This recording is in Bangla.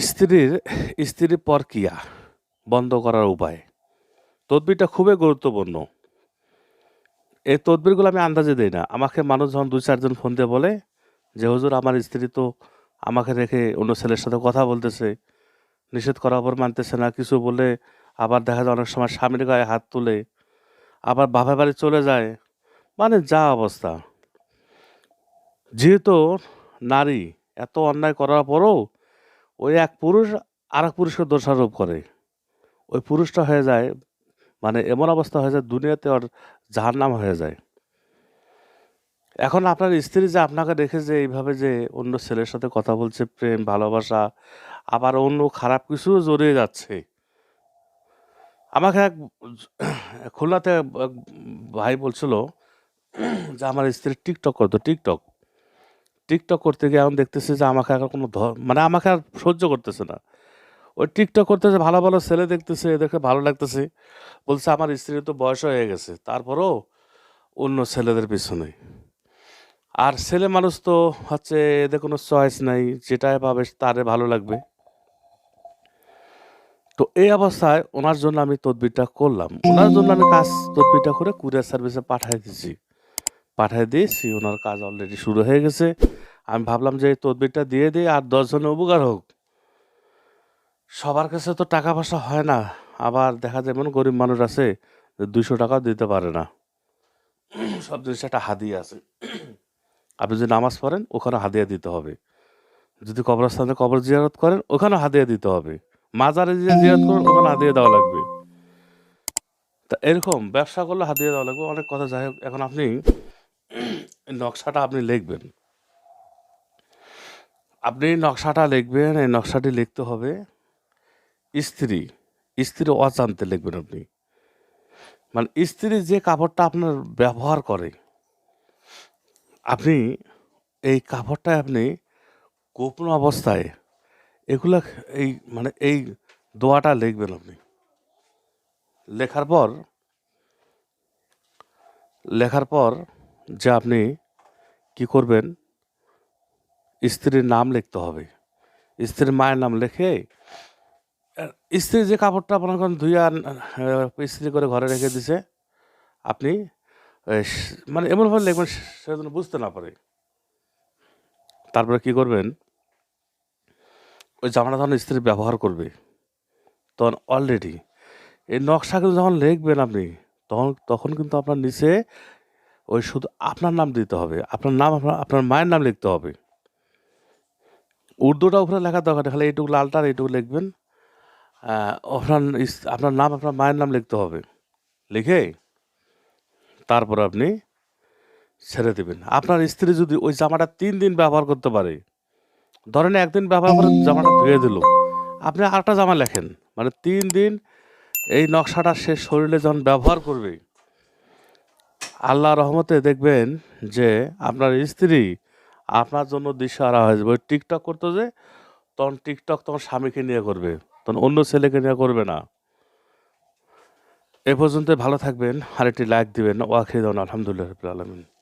স্ত্রীর স্ত্রীর পরকিয়া বন্ধ করার উপায়। তদবিরটা খুবই গুরুত্বপূর্ণ। এই তদবিরগুলো আমি আন্দাজে দিই না। আমাকে মানুষ যখন দুই, চারজন ফোন দিয়ে বলে যে, হুজুর, আমার স্ত্রী তো আমাকে রেখে অন্য ছেলের সাথে কথা বলতেছে, নিষেধ করার পর মানতেছে না, কিছু বলে আবার দেখা যায় অনেক সময় স্বামীর গায়ে হাত তুলে, আবার বাপা বাড়ি চলে যায়। মানে যা অবস্থা। যেহেতু নারী এত অন্যায় করার পরও ওই এক পুরুষ আর এক পুরুষকে দোষারোপ করে। ওই পুরুষটা হয়ে যায় মানে এমন অবস্থা হয়ে যায় দুনিয়াতে ওর জাহান্নাম হয়ে যায়। এখন আপনার স্ত্রী যে আপনাকে রেখে যে এইভাবে যে অন্য ছেলের সাথে কথা বলছে, প্রেম, ভালোবাসা, আবার অন্য খারাপ কিছু জড়িয়ে যাচ্ছে। আমাকে এক খুলনাতে ভাই বলছিল যে আমার স্ত্রী টিকটক করতো, টিকটক। টিকটক করতে গিয়ে এখন দেখতেছি যে আমাকে আর কোনো মানে আমাকে আর সহ্য করতেছে না। ওই টিকটক করতেছে ভালো ভালো ছেলে দেখতেছে, এদেরকে ভালো লাগতেছে, বলছে আমার স্ত্রীর তো বয়স হয়ে গেছে, তারপরও অন্য ছেলেদের পিছনে। আর ছেলে মানুষ তো হচ্ছে এদের কোনো চয়েস নাই, যেটাই পাবে তারে ভালো লাগবে। তো এই অবস্থায় ওনার জন্য আমি তদবিরটা করলাম। ওনার জন্য আমি কাজ তদবিরটা করে কুরিয়ার সার্ভিসে পাঠিয়ে দিয়েছি। পাঠিয়ে দিয়েছি, ওনার কাজ অলরেডি শুরু হয়ে গেছে। আমি ভাবলাম যে এই তদবিরটা দিয়ে দিই, আর দশজনের উপকার হোক। সবার কাছে তো টাকা পয়সা হয় না, আবার দেখা যায় এমন গরিব মানুষ আছে যে দুশো টাকাও দিতে পারে না। সব জিনিস একটা হাদিয়া আছে। আপনি যদি নামাজ পড়েন ওখানে হাদিয়া দিতে হবে। যদি কবরস্থানে কবর জিয়ারত করেন ওখানে হাদিয়া দিতে হবে। মাজারে যে জিয়ারত করেন ওখানে হাদিয়া দেওয়া লাগবে। তা এরকম, ব্যবসা করলে হাদিয়া দেওয়া লাগবে, অনেক কথা। যাই হোক, এখন আপনি নকশাটা আপনি লিখবেন। আপনি নকশাটা লিখবেন, এই নকশাটি লিখতে হবে স্ত্রী স্ত্রী অজান্তে লিখবেন আপনি। মানে স্ত্রী যে কাপড়টা আপনার ব্যবহার করে, আপনি এই কাপড়টা আপনি গোপন অবস্থায় এগুলা এই মানে এই দোয়াটা লিখবেন আপনি। লেখার পর লেখার পর যে আপনি কি করবেন? স্ত্রীর নাম লিখতে হবে। স্ত্রীর মায়ের নাম লেখে স্ত্রী যে কাপড়টা আপনার করেন ধুইয়া ইস্ত্রি করে ঘরে রেখে দিছে, আপনি মানে এমনভাবে লিখবেন সে যেন বুঝতে না পারে। তারপরে কি করবেন? ওই জামাটা যখন স্ত্রী ব্যবহার করবে, তখন অলরেডি এই নকশা কিন্তু যখন লিখবেন আপনি, তখন তখন কিন্তু আপনার নিচে ওই শুধু আপনার নাম দিতে হবে, আপনার নাম, আপনার আপনার মায়ের নাম লিখতে হবে। উর্দুটা উপরে লেখার দরকার খালি এইটুকু লালটা আর এইটুকু লিখবেন। আপনার আপনার নাম, আপনার মায়ের নাম লিখতে হবে। লিখে তারপর আপনি ছেড়ে দেবেন। আপনার স্ত্রী যদি ওই জামাটা তিন দিন ব্যবহার করতে পারে, ধরেন একদিন ব্যবহার করে জামাটা ধুয়ে দিল, আপনি আরেকটা জামা লেখেন মানে তিন দিন এই নকশাটা সে শরীরে যখন ব্যবহার করবে আল্লাহ রহমতে দেখবেন যে আপনার স্ত্রী আপনার জন্য দিশারা হয়ে যাবে। ওই টিকটক করতো যে, তখন টিকটক তখন স্বামীকে নিয়ে করবে, তখন অন্য ছেলেকে নিয়ে করবে না। এ পর্যন্ত ভালো থাকবেন আর একটি লাইক দিবেন ওয়াখিদান আলহামদুলিল্লাহ আলমিন।